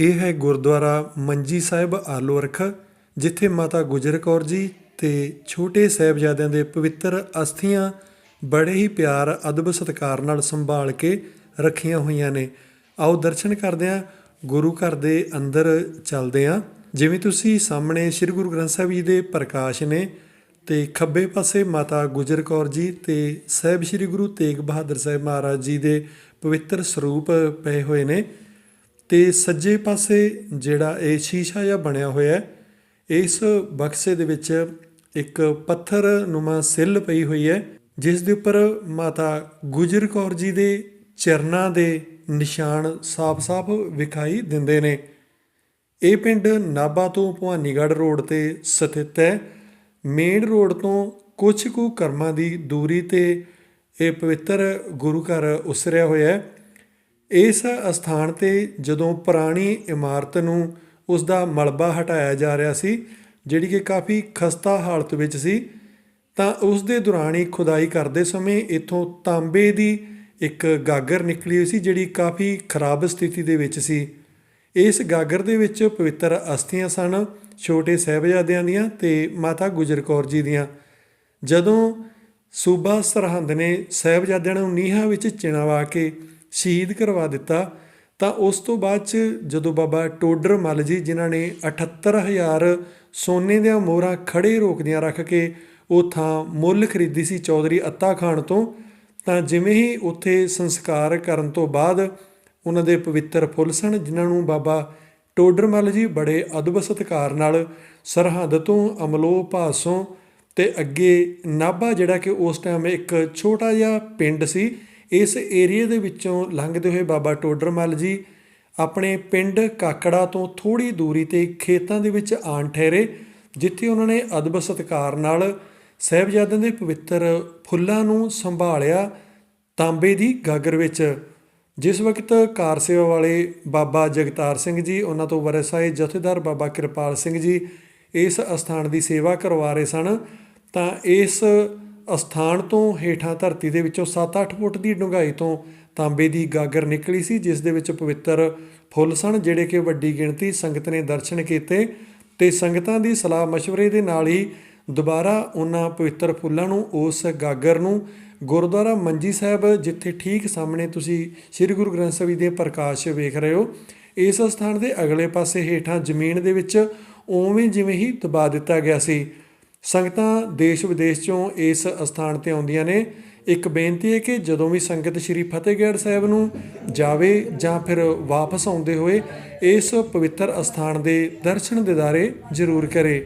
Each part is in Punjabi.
ਇਹ ਹੈ ਗੁਰਦੁਆਰਾ ਮੰਜੀ ਸਾਹਿਬ ਆਲੋ ਅਰਖ, ਜਿੱਥੇ ਮਾਤਾ ਗੁਜਰ ਕੌਰ ਜੀ ਤੇ ਛੋਟੇ ਸਾਹਿਬਜ਼ਾਦਿਆਂ ਦੇ ਪਵਿੱਤਰ ਅਸਥੀਆਂ ਬੜੇ ਹੀ ਪਿਆਰ, ਅਦਬ ਸਤਿਕਾਰ ਨਾਲ ਸੰਭਾਲ ਕੇ ਰੱਖੀਆਂ ਹੋਈਆਂ ਨੇ। ਆਓ ਦਰਸ਼ਨ ਕਰਦੇ ਹਾਂ, ਗੁਰੂ ਘਰ ਦੇ ਅੰਦਰ ਚੱਲਦੇ ਹਾਂ। ਜਿਵੇਂ ਤੁਸੀਂ ਸਾਹਮਣੇ ਸ੍ਰੀ ਗੁਰੂ ਗ੍ਰੰਥ ਸਾਹਿਬ ਜੀ ਦੇ ਪ੍ਰਕਾਸ਼ ਨੇ ਤੇ ਖੱਬੇ ਪਾਸੇ ਮਾਤਾ ਗੁਜਰ ਕੌਰ ਜੀ ਤੇ ਸਾਹਿਬ ਸ੍ਰੀ ਗੁਰੂ ਤੇਗ ਬਹਾਦਰ ਸਾਹਿਬ ਮਹਾਰਾਜ ਜੀ ਦੇ ਪਵਿੱਤਰ ਸਰੂਪ ਪਏ ਹੋਏ ਨੇ। ਤੇ ਸੱਜੇ ਪਾਸੇ ਜਿਹੜਾ ਇਹ ਸ਼ੀਸ਼ਾ ਜਿਹਾ ਬਣਿਆ ਹੋਇਆ ਹੈ, ਇਸ ਬਕਸੇ ਦੇ ਵਿੱਚ ਇੱਕ ਪੱਥਰ ਨੁਮਾ ਸਿੱਲ ਪਈ ਹੋਈ ਹੈ, ਜਿਸ ਦੇ ਉੱਪਰ ਮਾਤਾ ਗੁਜਰ ਕੌਰ ਜੀ ਦੇ ਚਰਨਾਂ ਦੇ ਨਿਸ਼ਾਨ ਸਾਫ਼-ਸਾਫ਼ ਵਿਖਾਈ ਦਿੰਦੇ ਨੇ। ਇਹ ਪਿੰਡ ਨਾਭਾ ਤੋਂ ਭਵਾਨੀਗੜ੍ਹ ਰੋਡ ਤੇ ਸਥਿਤ ਹੈ। ਮੇਨ ਰੋਡ ਤੋਂ ਕੁਝ ਕੁ ਕਰਮਾਂ ਦੀ ਦੂਰੀ ਤੇ ਇਹ ਪਵਿੱਤਰ ਗੁਰੂ ਘਰ ਉਸਰਿਆ ਹੋਇਆ ਹੈ। ਇਸ ਅਸਥਾਨ ਤੇ ਜਦੋਂ ਪੁਰਾਣੀ ਇਮਾਰਤ ਨੂੰ ਉਸ ਦਾ ਮਲਬਾ ਹਟਾਇਆ ਜਾ ਰਿਹਾ ਸੀ, ਜਿਹੜੀ ਕਿ ਕਾਫੀ ਖਸਤਾ ਹਾਲਤ ਵਿੱਚ ਸੀ, ਤਾਂ ਉਸ ਦੇ ਦੌਰਾਨ ਹੀ ਖੁਦਾਈ ਕਰਦੇ ਸਮੇਂ ਇੱਥੋਂ ਤਾਂਬੇ ਦੀ ਇੱਕ ਗਾਗਰ ਨਿਕਲੀ ਹੋਈ ਸੀ, ਜਿਹੜੀ ਕਾਫੀ ਖਰਾਬ ਸਥਿਤੀ ਦੇ ਵਿੱਚ ਸੀ। ਇਸ ਗਾਗਰ ਦੇ ਵਿੱਚ ਪਵਿੱਤਰ ਅਸਥੀਆਂ ਸਨ, ਛੋਟੇ ਸਾਹਿਬਜ਼ਾਦਿਆਂ ਦੀਆਂ ਤੇ ਮਾਤਾ ਗੁਜਰ ਕੌਰ ਜੀ ਦੀਆਂ। ਜਦੋਂ ਸੂਬਾ ਸਰਹੰਦ ਨੇ ਸਾਹਿਬਜ਼ਾਦਿਆਂ ਨੂੰ ਨੀਹਾਂ ਵਿੱਚ ਚਿਣਵਾ ਕੇ ਸ਼ਹੀਦ ਕਰਵਾ ਦਿੱਤਾ, ਤਾਂ ਉਸ ਤੋਂ ਬਾਅਦ ਚ ਜਦੋਂ ਬਾਬਾ ਟੋਡਰ ਮੱਲ ਜੀ, ਜਿਨ੍ਹਾਂ ਨੇ 78000 ਸੋਨੇ ਦੀਆਂ ਮੋਹਰਾਂ ਖੜੇ ਰੋਕਦਿਆਂ ਰੱਖ ਕੇ ਉਹ ਥਾਂ ਮੁੱਲ ਖਰੀਦੀ ਸੀ ਚੌਧਰੀ ਅੱਤਾ ਖਾਨ ਤੋਂ, ਤਾਂ ਜਿਵੇਂ ਹੀ ਉੱਥੇ ਸੰਸਕਾਰ ਕਰਨ ਤੋਂ ਬਾਅਦ ਉਹਨਾਂ ਦੇ ਪਵਿੱਤਰ ਫੁੱਲ ਸਨ, ਜਿਨ੍ਹਾਂ ਨੂੰ ਬਾਬਾ ਟੋਡਰਮਲ ਜੀ ਬੜੇ ਅਦਬ ਸਤਿਕਾਰ ਨਾਲ ਸਰਹੱਦ ਤੋਂ ਅਮਲੋ ਭਾਸੋਂ ਤੇ ਅੱਗੇ ਨਾਭਾ, ਜਿਹੜਾ ਕਿ ਉਸ ਟਾਈਮ ਇੱਕ ਛੋਟਾ ਜਿਹਾ ਪਿੰਡ ਸੀ ਇਸ ਏਰੀਏ ਦੇ ਵਿੱਚੋਂ ਲੰਘਦੇ ਹੋਏ ਬਾਬਾ ਟੋਡਰਮੱਲ ਜੀ ਆਪਣੇ ਪਿੰਡ ਕਾਕੜਾ ਤੋਂ ਥੋੜੀ ਦੂਰੀ ਤੇ ਖੇਤਾਂ ਦੇ ਵਿੱਚ ਆਣ ਠਹਿਰੇ, ਜਿੱਥੇ ਉਹਨਾਂ ਨੇ ਅਦਬ ਸਤਿਕਾਰ ਨਾਲ ਸਾਹਿਬਜ਼ਾਦਿਆਂ ਦੇ ਪਵਿੱਤਰ ਫੁੱਲਾਂ ਨੂੰ ਸੰਭਾਲਿਆ ਤਾਂਬੇ ਦੀ ਗਾਗਰ ਵਿੱਚ। ਜਿਸ ਵਕਤ ਕਾਰ ਸੇਵਾ ਵਾਲੇ ਬਾਬਾ ਜਗਤਾਰ ਸਿੰਘ ਜੀ, ਉਹਨਾਂ ਤੋਂ ਵਰਸਾਏ ਜਥੇਦਾਰ ਬਾਬਾ ਕਿਰਪਾਲ ਸਿੰਘ ਜੀ ਇਸ ਅਸਥਾਨ ਦੀ ਸੇਵਾ ਕਰਵਾ ਰਹੇ ਸਨ, ਤਾਂ ਇਸ ਅਸਥਾਨ ਤੋਂ ਹੇਠਾਂ ਧਰਤੀ ਦੇ ਵਿੱਚੋਂ 7-8 ਫੁੱਟ ਦੀ ਡੂੰਘਾਈ ਤੋਂ ਤਾਂਬੇ ਦੀ ਗਾਗਰ ਨਿਕਲੀ ਸੀ, ਜਿਸ ਦੇ ਵਿੱਚ ਪਵਿੱਤਰ ਫੁੱਲ ਸਨ, ਜਿਹੜੇ ਕਿ ਵੱਡੀ ਗਿਣਤੀ ਸੰਗਤ ਨੇ ਦਰਸ਼ਨ ਕੀਤੇ ਤੇ ਸੰਗਤਾਂ ਦੀ ਸਲਾਹ مشਵਰੇ ਦੇ ਨਾਲ ਹੀ ਦੁਬਾਰਾ ਉਹਨਾਂ ਪਵਿੱਤਰ ਫੁੱਲਾਂ ਨੂੰ, ਉਸ ਗਾਗਰ ਨੂੰ ਗੁਰਦੁਆਰਾ ਮੰਜੀ ਸਾਹਿਬ, ਜਿੱਥੇ ਠੀਕ ਸਾਹਮਣੇ ਤੁਸੀਂ ਸ੍ਰੀ ਗੁਰੂ ਗ੍ਰੰਥ ਸਾਹਿਬ ਜੀ ਦੇ ਪ੍ਰਕਾਸ਼ ਵੇਖ ਰਹੇ ਹੋ, ਇਸ ਸਥਾਨ ਦੇ ਅਗਲੇ ਪਾਸੇ ਹੇਠਾਂ ਜ਼ਮੀਨ ਦੇ ਵਿੱਚ ਉਵੇਂ ਜਿਵੇਂ ਹੀ ਦਬਾ ਦਿੱਤਾ ਗਿਆ ਸੀ। ਸੰਗਤਾਂ ਦੇਸ਼ ਵਿਦੇਸ਼ ਚੋਂ ਇਸ ਅਸਥਾਨ ਤੇ ਆਉਂਦੀਆਂ ਨੇ। ਇੱਕ ਬੇਨਤੀ ਹੈ ਕਿ ਜਦੋਂ ਵੀ ਸੰਗਤ ਸ੍ਰੀ ਫਤਿਹਗੜ੍ਹ ਸਾਹਿਬ ਨੂੰ ਜਾਵੇ ਜਾਂ ਫਿਰ ਵਾਪਸ ਆਉਂਦੇ ਹੋਏ ਇਸ ਪਵਿੱਤਰ ਅਸਥਾਨ ਦੇ ਦਰਸ਼ਨ ਦਿਦਾਰੇ ਜ਼ਰੂਰ ਕਰੇ।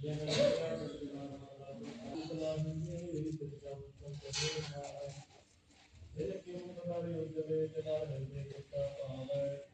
ਇਹ ਕਿਉਂ ਕਰਾਰੇ ਉਜਲੇ ਤੇ ਨਾਲ ਹਿਰਦੇ ਕੀਤਾ ਭਾਵੈ